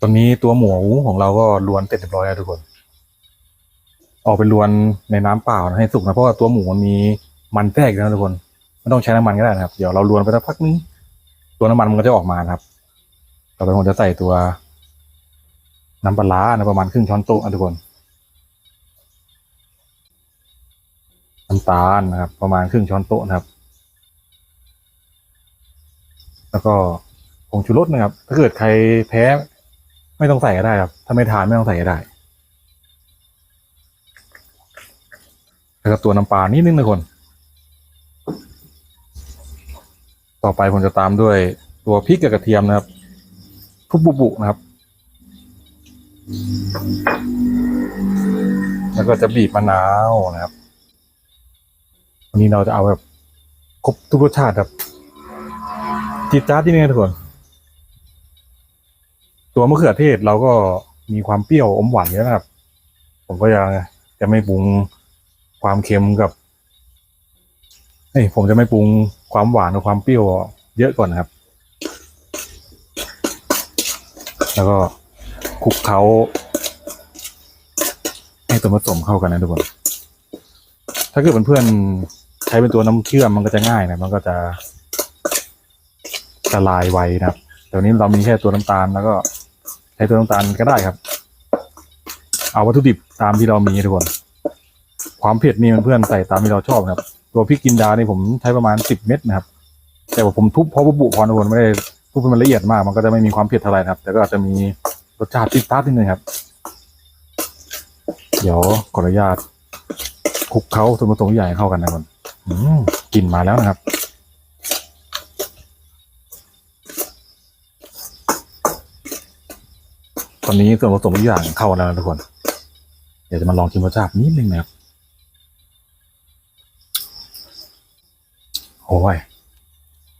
ตอนนี้ตัวหมูของเราก็ล้วนเสร็จเรียบร้อยแล้วทุกคน ออกไปล้วนในน้ำเปล่านะให้สุกนะเพราะว่าตัวหมูมันมีมันแทรกอยู่นะทุกคนไม่ต้องใช้น้ำมันก็ได้นะครับ เดี๋ยวเราล้วนไปสักพักนึงตัวน้ำมันมันก็จะออกมานะครับต่อไปผมจะใส่ตัวน้ำปลานะประมาณครึ่งช้อนโต๊ะนะทุกคนน้ำตาลนะครับ ประมาณครึ่งช้อนโต๊ะนะครับ แล้วก็ผงชูรสนะครับ ถ้าเกิดใครแพ้ ไม่ต้องใส่ก็ได้ครับ ถ้าไม่ทานไม่ต้องใส่ก็ได้ แล้วก็ตัวน้ำปลานิดนึงนะคน ต่อไปผมจะตามด้วยตัวพริกกับกระเทียมนะครับทุบบุบๆนะครับ แล้วก็จะบีบมะนาวนะครับ วันนี้เราจะเอาแบบครบทุกรสชาติครับจิตจ้าดที่นี่นะทุกคน ตัวมะเขือเทศเราก็มีความเปรี้ยวอมหวานเยอะนะครับ ผมก็จะจะไม่ปรุงความเค็มกับเฮ้ยผมจะไม่ปรุงความหวานกับความเปรี้ยวเยอะก่อนนะครับ แล้วก็คลุกเคล้าให้ตัวผสมเข้ากันนะทุกคนถ้าเกิดเพื่อนๆใช้เป็นตัวน้ำเชื่อมมันก็จะง่ายนะมันก็จะละลายไวนะครับเดี๋ยวนี้เรามีแค่ตัวน้ำตาลแล้วก็ ใช้ตัวน้ำตาลก็ได้ครับ เอาวัตถุดิบตามที่เรามีทุกคน ความเผ็ดนี่เพื่อนๆใส่ตามที่เราชอบครับ ตัวพริกกินดานี่ผมใช้ประมาณสิบเม็ดนะครับ แต่ว่าผมทุบเพราะว่าบุพอนะทุกคนไม่ได้ทุบให้มันละเอียดมาก มันก็จะไม่มีความเผ็ดเท่าไหร่นะครับ แต่ก็อาจจะมีรสชาติติดตาดนิดนึงครับ เดี๋ยวขออนุญาตคลุกเคล้าส่วนผสมทุกอย่ให้เข้ากันนะทุกคนอืมกลิ่นมาแล้วนะครับ ตอนนี้ส่วนผสมทุกอย่างเข้าแล้วทุกคน เดี๋ยวจะมาลองชิมรสชาตินิดนึงนะครับ โอ้ย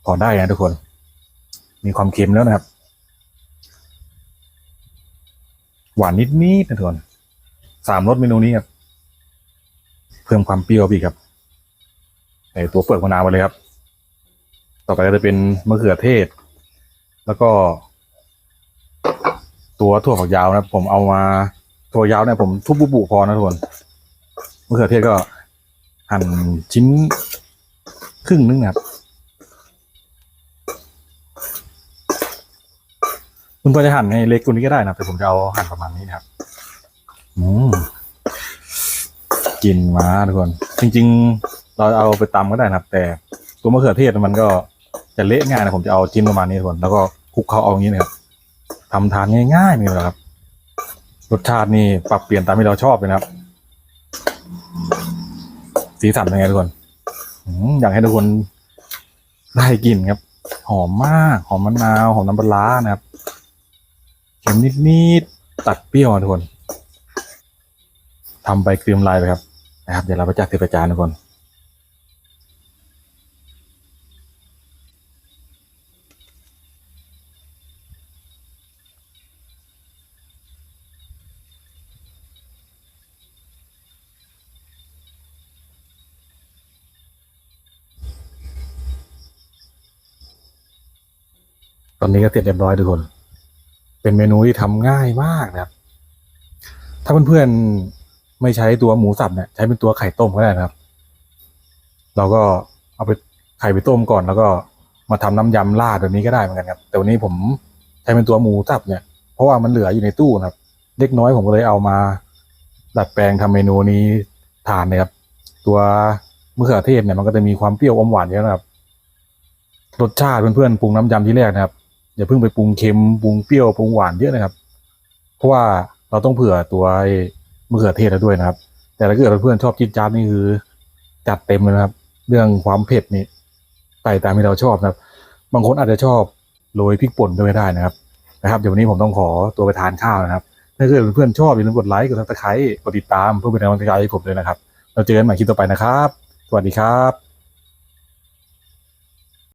พอได้นะทุกคน มีความเค็มแล้วนะครับ หวานนิดนิดนะทุกคนสามรสเมนูนี้ครับ เพิ่มความเปรี้ยวไปอีกครับใส่ตัวเปลือกมะนาวไปเลยครับ ต่อไปก็จะเป็นมะเขือเทศ แล้วก็ ตัวถั่วฝักยาวนะผมเอามาถั่วยาวเนี่ยผมทุบบุบๆพอนะทุกคนมะเขือเทศก็หั่นชิ้นครึ่งนึงนะครับคุณก็จะหั่นให้เล็กกว่านี้ก็ได้นะแต่ผมจะเอาหั่นประมาณนี้นะครับ อืมกลินมาทุกคน จริง ๆ เราเอาไปตำก็ได้นะครับ แต่ตัวมะเขือเทศมันก็จะเละง่ายนะผมจะเอาจิ้มประมาณนี้ทุกคนแล้วก็คลุกเข้าเอาอย่างนี้นะครับ ทำทานง่ายๆนี่แหละครับ รสชาตินี่ปรับเปลี่ยนตามที่เราชอบเลยนะครับ สีสันเป็นไงทุกคนอยากให้ทุกคนได้กลิ่นครับ หอมมาก หอมมะนาวหอมน้ำปลานะครับเค็มนิดๆตัดเปรี้ยวทุกคนทำไปเกรีมลายไปครับนะครับ เดี๋ยวเราไปจัดเทประจานทุกคน ตอนนี้ก็เสร็จเรียบร้อยทุกคน เป็นเมนูที่ทำง่ายมากนะครับ ถ้าเพื่อนๆไม่ใช้ตัวหมูสับเนี่ยใช้เป็นตัวไข่ต้มก็ได้นะครับ เราก็เอาไปไข่ไปต้มก่อนแล้วก็มาทำน้ำยำราดแบบนี้ก็ได้เหมือนกันครับ แต่วันนี้ผมใช้เป็นตัวหมูสับเนี่ย เพราะว่ามันเหลืออยู่ในตู้นะครับ เล็กน้อยผมก็เลยเอามา ดัดแปลงทำเมนูนี้ทานนะครับ ตัวมะเขือเทศเนี่ยมันก็จะมีความเปรี้ยวอมหวานเยอะนะครับ รสชาติเพื่อนๆปรุงน้ำยำที่แรกนะครับ อย่าเพิ่งไปปรุงเค็มปรุงเปรี้ยวปรุงหวานเยอะนะครับ เพราะว่าเราต้องเผื่อตัวมะเขือเทศแล้วด้วยนะครับ แต่ถ้าเกิดเพื่อนๆชอบจิ๊ดจ๊านี่คือ จัดเต็มเลยนะครับ เรื่องความเผ็ดนี่ใส่ตามที่เราชอบนะครับ บางคนอาจจะชอบโรยพริกป่นด้วยก็ได้นะครับนะครับเดี๋ยววันนี้ผมต้องขอตัวไปทานข้าวนะครับ ถ้าเกิดเพื่อนๆชอบอย่าลืมกดไลค์กดซับสไครต์กดติดตามเพื่อเป็นกำลังใจให้ผมด้วยนะครับ เราเจอกันใหม่คลิปต่อไปนะครับ สวัสดีครับ